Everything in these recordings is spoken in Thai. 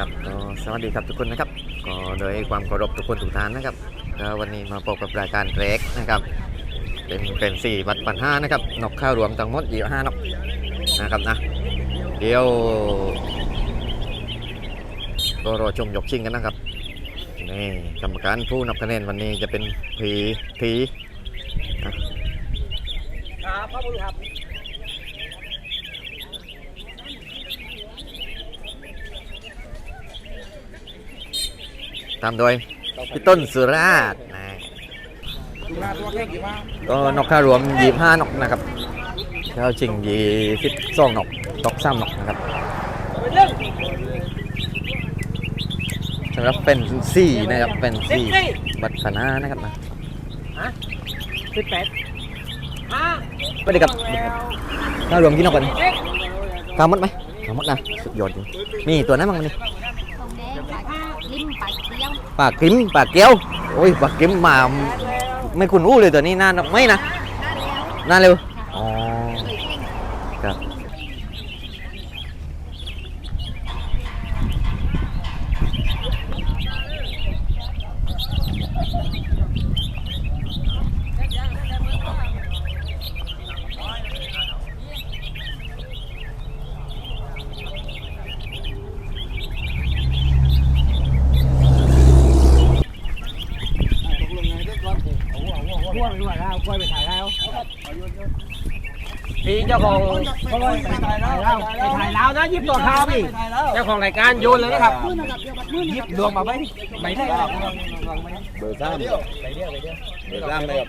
ครับก็สวัสดีครับทุกคนนะครับก็โดยความเคารพทุกคนทุกท่านนะครับก็วันนี้มาพบกับรายการเกรกนะครับเป็นเป็นสี่วัดปันห้านะครับนกข้าวรวมทั้งหมดยี่ห้านกนะครับนะเดี๋ยวก็รอชมยกชิงกันนะครับนี่กรรมการผู้นับคะแนนวันนี้จะเป็นผีผีครับขอบคุณครับ ตามโดยพี่ต้นสุราษฎร์นะดูหน้าตัวเก่งกี่ว่าก็นกข้าวรวมยี่ห้านกนะครับข้าวชิงยี่สิบสองนกตกซ้ำนกนะครับเป็นเรื่องสำหรับเป็นสี่นะครับเป็นสิบสี่สี่บัตรพันห้านะครับนะสิบแปดห้าไปเลยครับแล้วข้าวรวมกี่นกกันเจ็ดข้าวมดไหมข้าวมดนะสุดยอดจริงมีตัวนั้นมั้งนี่ con đen ปลากิมปลาเกี้ยวโอ้ยปลากิมมาไม่คุ้นอู้เลยตัวนี้นานไม่นะนานเร็วอ๋อครับ พ่วงด้วยแล้วกล้วยไปถ่ายแล้วพี่ เจ้าของกล้วยไปถ่ายแล้วไปถ่ายแล้วนะยิบตัวข้าวพี่เจ้าของรายการโยนเลยนะครับยิบดวงมาไหมไม่ได้ครับเบอร์สามเบอร์สามเลยครับ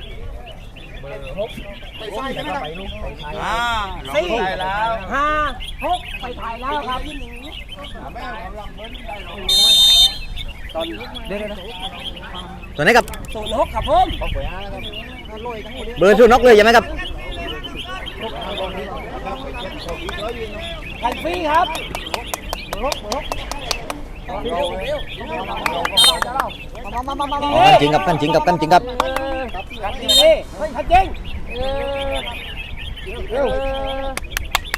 อ่าสี่แล้วห้าหกไปถ่ายแล้วครับตอนเดี๋ยวนะตัวนี้กับศูนย์หกครับผมเบอร์ชูนกเลยใช่ไหมครับ พันฟรีครับอ๋อกันจริงกับกันจริงกับกันจริงกับครับจริงนี่ครับจริงเร็ว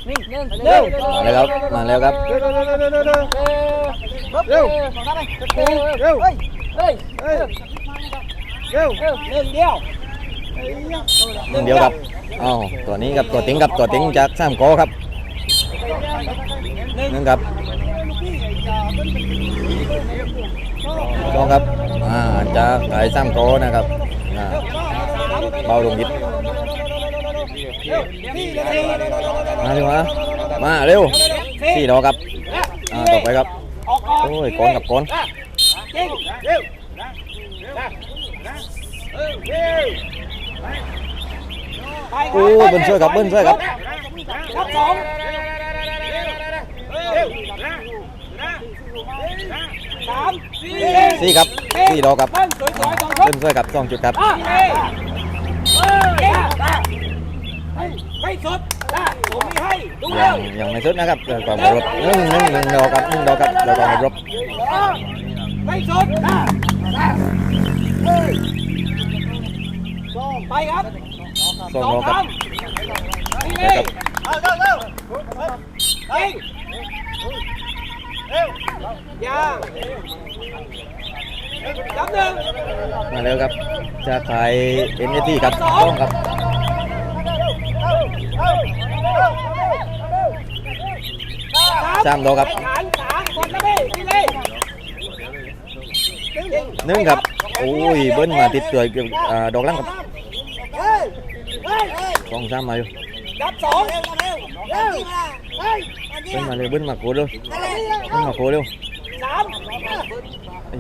นี่เร็วเร็วมาแล้วครับมาแล้วครับเร็วเร็วเร็วเร็วเร็วเร็วเร็วเฮ้ยเร็วเร็วเร็วเร็วเดียวหนึ่งเดียวครับอ๋อตัวนี้กับตัวติ้งกับตัวติ้งจากสามโกครับ หนึ่งครับสองครับอ่าจากไก่สามโกนะครับอ่าเบาลงยิบมาเร็วมามาเร็วสี่ดอกครับอ่าต่อไปครับโอ้ยก้อนกับก้อนจริงโอ้ยเบิ้ลช่วยครับเบิ้ลช่วยครับรับ สองสามสี่สี่ครับสี่ดอกครับเบิ้ลสวยๆสองชุเบิ้ดลช่วยครับสองจุดครับอะเอ้ยเอ้ยไม่สุดนะผมมีให้ดูยัเร็งวยังไม่สุดนะครับเดี๋ยวก่อนมารบหนึ่งหนึ่งหนึ่งดอกครับหนึ่งดอกครับเดี๋ยวก่อนมารบไม่สุดนะเฮ้ยไปครับสองดอกครับ นี่ไปนี่ครับเอาเร็วเร็วยิงเร็ว ยังจับหนึ่งมาแล้วครับ จะขายเอ็นเอทีครับต้องครับสามดอกครับหนึ่งครับ โอ้ย เบิ้ลมาติดตัวดอกล่างครับสองสามมาอยู่จับสอง เร็วเร็วเร็วเฮ้ยเบิ้ลมาเร็วเบิ้ลมาโคเร็วเบิ้ลมาโคเร็วสาม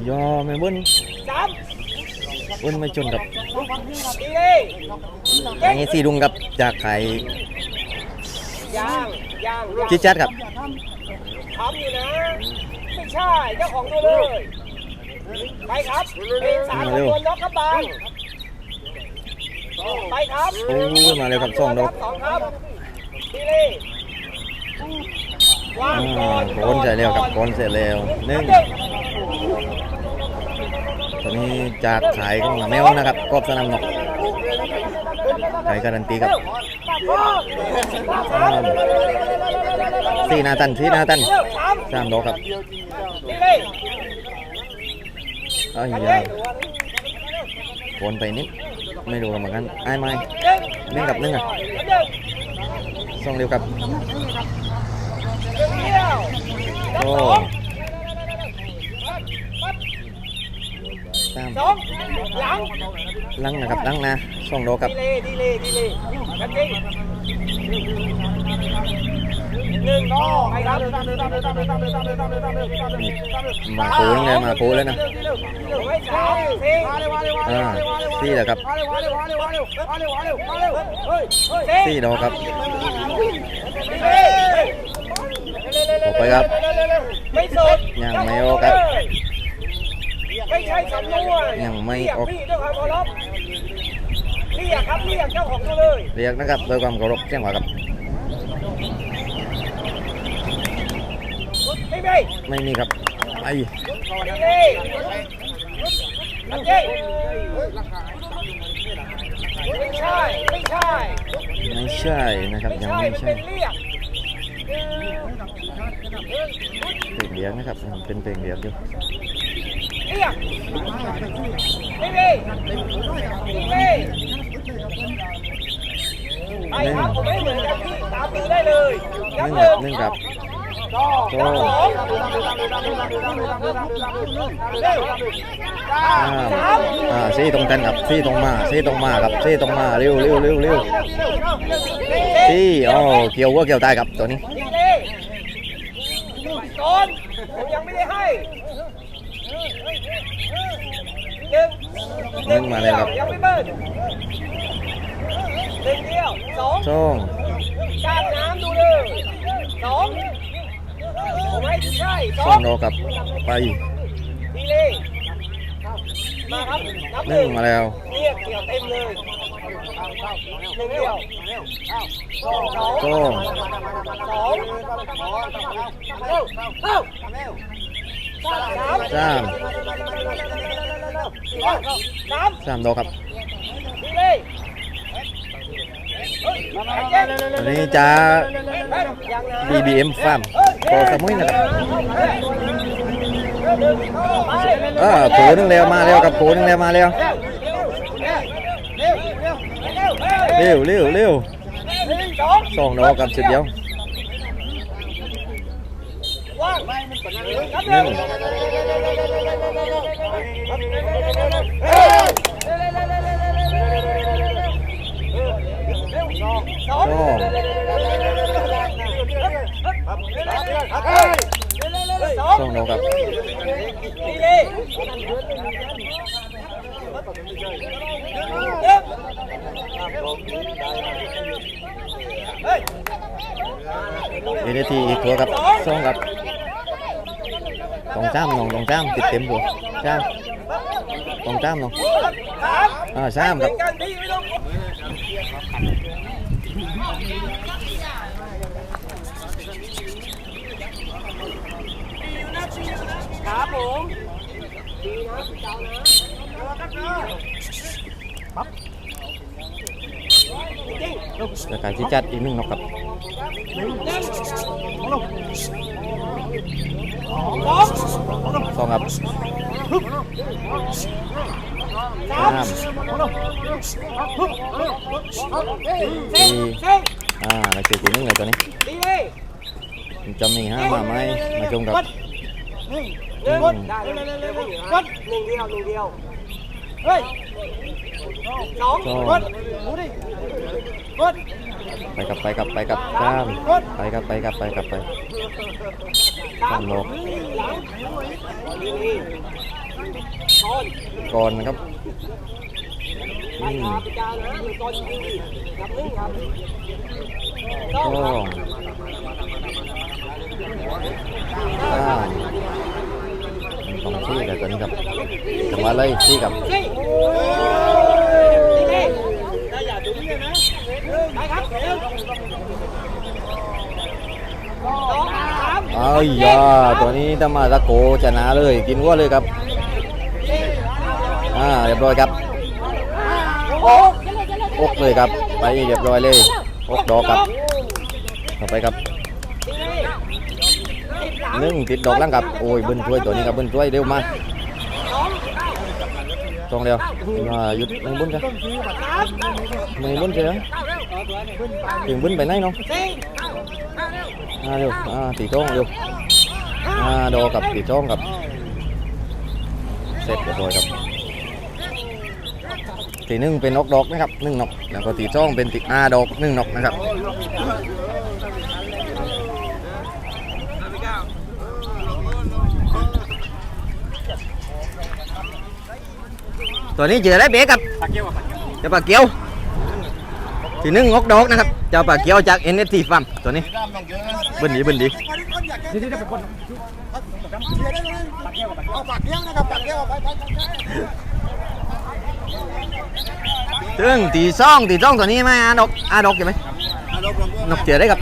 ยอไม่เบิ้ลสามเบิ้ลไม่ชนครับอย่างนี้สี่ดุงครับจะขายยางยางชิดชัดครับทำอยู่นะไม่ใช่เจ้าของตัวเลยไปครับเป็นสามคนล็อกกระบังไปครับโอ้มาเร็วครับสองดอกสองครับดีเล่ อ่าก่อนโคนเสร็จแล้วครับโคนเสร็จแล้วหนึ่งตัวนี้จากขายของแมวนะครับกอบสนามนกขายการันตีครับสี่นาตันสี่นาตันสามดอกครับเอ้ยยาโอนไปนิดไม่รู้เหมือนกันไอ้ไม่นึ่งกับนึ่งอะส่งเร็วกับ โอ้สามสองหลังลังนะครับลังนะส่งดอกกับดีเลยดีเลยดีเลยกันจริงหนึ่งต่อไปครับมาคูนึงเลยมาคูเลยนะสามสี่อ่าสี่แหละครับสี่ดอกครับ ออก ไปครับ ไม่สดยังไม่ออกครับ ไม่ใช่สำนวนยังไม่ออกพี่เจ้าของเคารพเรียกครับเรียกเจ้าของตัวเลย เรียกนะครับโดยความเคารพแจ้งหวาครับไม่ไม่ไม่มีครับไปไม่เลยทำเจ๊ไม่ใช่ ไม่ใช่ ไม่ใช่นะครับไม่ยังใช่ไม่มันใช่ เป็นเรียกเพลงเลี้ยงนะครับยังเป็นเพลงเลี้ยงอยู่เรียกไม่มีไม่มีไปครับผมไม่เหมือนกับพี่ตามดูได้เลยนึ่งหกับนึ่นึ่งงกับสองโจ้สองเร็วอ่าอ่าซี่ตรงกันครับซี่ตรงมาซี่ตรงมาครับซี่ตรงมาเร็วเร็วเร็วเร็วซี่อ๋อเกี่ยววัวเกี่ยวตายครับตัวนี้ ดีเลยก่อนผมยังไม่ได้ให้หนึ่งนึ่งมาเลยครับยังไม่เบิดหนึ่งเดียวสองช่องจานน้ำดูเลยสองผมให้ใช่สช่อองงดอกครับไปดีเลยมาครับนับหนึ่นึ่งงมาแล้วเรียกเกี่ยวเต็มเลย หนึ่งเดียวสองสองช่องสองเร็สามสามสามสามดอกครับอันนี้จะ BBM Farm โปรสมุยนะครับเออโผนึงแล้วมาแล้วครับโผนึงแล้วมาแล้ว เร็วเร็วเร็วสองดอกครับสุดเดียวว่างหนึ่งสองช่องสองสองดอกครับ ดีเลยเฮ้ย เอเดทีอีกตัวครับสองครับตองจ้ามน้องตองจ้ามติดเต็มบัวจ้ามตองจ้ามน้องสามอ่าสามครับกันพี่ไม่ต้องครับผมดีนะเจ้านะจริงแล้วก็ที่จัดอีกหนึ่งนกครับสองสองครับสาสามมสี่สี่อ่าแล้วคืออีกหนึ่งเลยตัวนี้ดีเลย มันจะมีห้ามาไหมมาชมกับหนึ่งได้เร็วเร็วกดหนึ่ง เดียวหนึ่งเดียวเฮ้ยสองสองกดดูดิกดไปกับไปกับไปกับสามไปกับไปกับไปกับไปสามนกหลังดีตอนก่อนนะครับไปอืมพาไปจานะหนึ่งตอนดีกับหนึ่งครับสสอองงครับสาม สองที่กับตัวนี้ครับจังหวะเลยที่กับสี่ดีเลยที่กับเอาอยยาตัวนี้ถ้ามาตะโกชนะเลย กินวัวเลยครับ อ่าเรียบร้อยครับอกเลยครับ ไปเรียบร้อยเลยสหกดอกครับ ต่อไปครับ หนึ่งติดดอกล่างครับโอ้ยบิ้ลช่วยตัวนี้ครับบิ้ลช่วยเร็วมาตรงเร็วอ่าหยุดไม่บุ้นกันไม่บุ้นเฉยถึงบุ้นไปไหนน้องอ่าเร็วอ่าตีจ้องเร็วอ่าดอกกับตีจ้องกับเสร็จเรียบร้อยครับตีหนึ่งเป็นนกดอกนะครับหนึ่งนกแล้วก็ตีสองเป็นตีอาดอกหนึ่งนกนะครับ ตัวนี้เจอได้เบ๊กับปากเกี้ยวปากเกี้ยวเจ้าปลาเกียวตีหนึ่งนกดอกนะครับ เจ้าปลาเกียวจาก NFT Farm ตัวนี้เบิ้ลดีเบิ้ลดีนี่ที่จะเป็นคนปากเกี้ยวกับปากเกี้ยวถึงตีสองตีสองตัวนี้ไหมอาดอกอาดอกใช่ไหมนกเจอได้กับ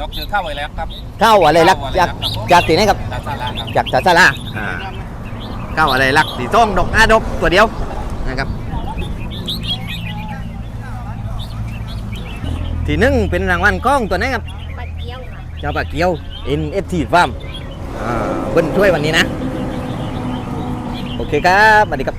นกเจอข้าวไว้แล้วครับเข้าอะไรลักจากจากตีไหนครับตาซาลาครับจากจาซาลาอ่า เข้าอะไรลักสีส้มดอกอาดกตัวเดียวนะครับ ทีหนึ่งเป็นรางวัลกล้องตัวนี้ครับปลาเกี๊ยวค่ะเจ้าปลาเกียว NFT Farm อ่าเบิ้ลช่วยวันนี้นะ โอเคครับสวัสดีครับ